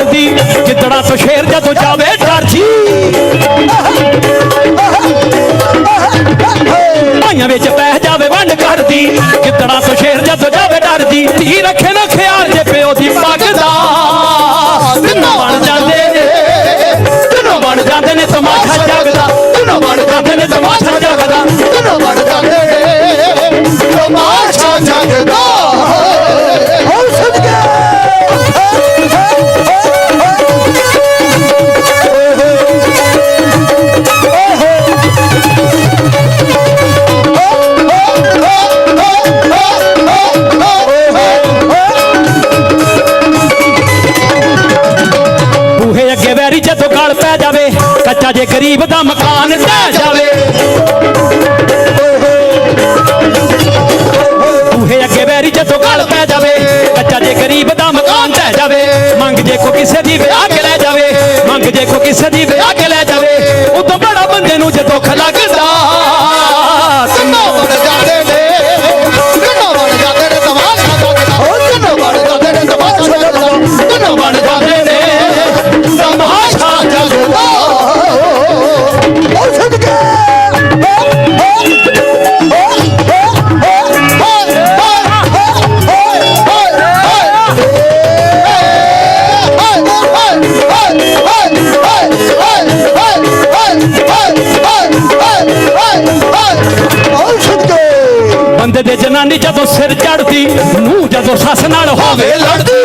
ਕਰਦੀ ਜਿੱਦੜਾ ਤੋਂ ਸ਼ੇਰ ਜਦੋਂ ਜਾਵੇ, ਡਰ ਭਾਈਆਂ ਵਿੱਚ ਪੈ ਜਾਵੇ ਵੰਡ ਕਰਦੀ ਜਿੱਦੜਾ ਤੋਂ ਸ਼ੇਰ ਜਦੋਂ ਜਾਵੇ, ਡਰਦੀ। ਧੀ ਰੱਖੇ ਨਾ ਖਿਆਲ ਜੇ ਕੱਚਾ ਜੇ ਗਰੀਬ ਦਾ ਮਕਾਨ ਢਹਿ ਜਾਵੇ। ਬੂਹੇ ਅੱਗੇ ਵੈਰੀ ਜਦੋਂ ਗਲ ਪੈ ਜਾਵੇ, ਕੱਚਾ ਜੇ ਗਰੀਬ ਦਾ ਮਕਾਨ ਢਹਿ ਜਾਵੇ, ਮੰਗ ਜੇ ਕੋ ਕਿਸੇ ਦੀ ਵਿਆਹ ਕੇ ਲੈ ਜਾਵੇ, ਮੰਗ ਜੇ ਕੋ ਕਿਸੇ ਦੀ ਵਿਆਹ ਕੇ ਲੈ ਜਾਵੇ, ਉਦੋਂ ਬੜਾ ਬੰਦੇ ਨੂੰ ਜਦੋਂ ਦੁੱਖ ਬੰਦੇ ਦੇ ਜਨਾਨੀ ਜਦੋਂ ਸਿਰ ਚੜਦੀ ਨੂੰ ਜਦੋਂ ਸੱਸ ਨਾਲ ਹੋਵੇ ਲੜਦੀ।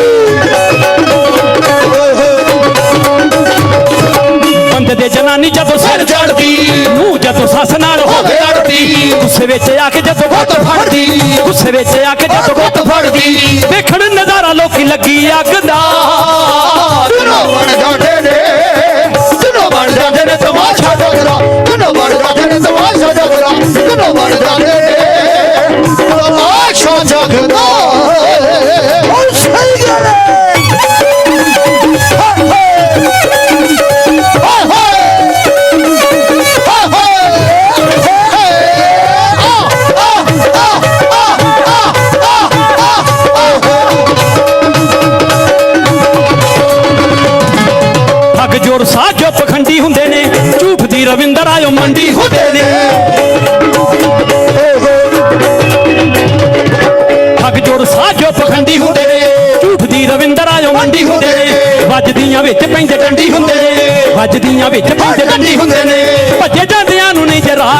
ਬੰਦੇ ਦੇ ਜਨਾਨੀ ਜਦੋਂ ਸਿਰ ਚੜਦੀ ਨੂੰ ਜਦੋਂ ਸੱਸ ਨਾਲ ਹੋਵੇ ਲੜਦੀ। ਗੁੱਸੇ ਵਿੱਚ ਆ ਕੇ ਜਦੋਂ ਗੁੱਤ ਫੜਦੀ, ਗੁੱਸੇ ਵਿੱਚ ਆ ਕੇ ਜਦੋਂ ਗੁੱਤ ਫੜਦੀ। ਦੇਖਣ ਨਜ਼ਾਰਾ ਲੋਕੀ ਲੱਗੀ ਅੱਗ ਦਾ। ਜਗਦਾ। ਉਹ ਸਹੀ ਗੱਲ ਹੈ। ਠੱਗ ਜੋੜ ਸਾਜੋ ਪਖੰਡੀ ਹੁੰਦੇ ਨੇ, ਝੂਠ ਦੀ ਰਵਿੰਦਰ ਆਇਓ ਮੰਡੀ ਹੁੰਦੇ ਨੇ। ਡੰਡੀ ਹੁੰਦੇ ਨੇ। ਵੱਜਦੀਆਂ ਵਿੱਚ ਪੈਂਦੇ ਡੰਡੀ ਹੁੰਦੇ ਨੇ। ਵੱਜਦੀਆਂ ਵਿੱਚ ਪੈਂਦੇ ਡੰਡੀ ਹੁੰਦੇ ਨੇ। ਭੱਜੇ ਜਾਂਦਿਆਂ ਨੂੰ ਨਹੀਂ ਜਰਾ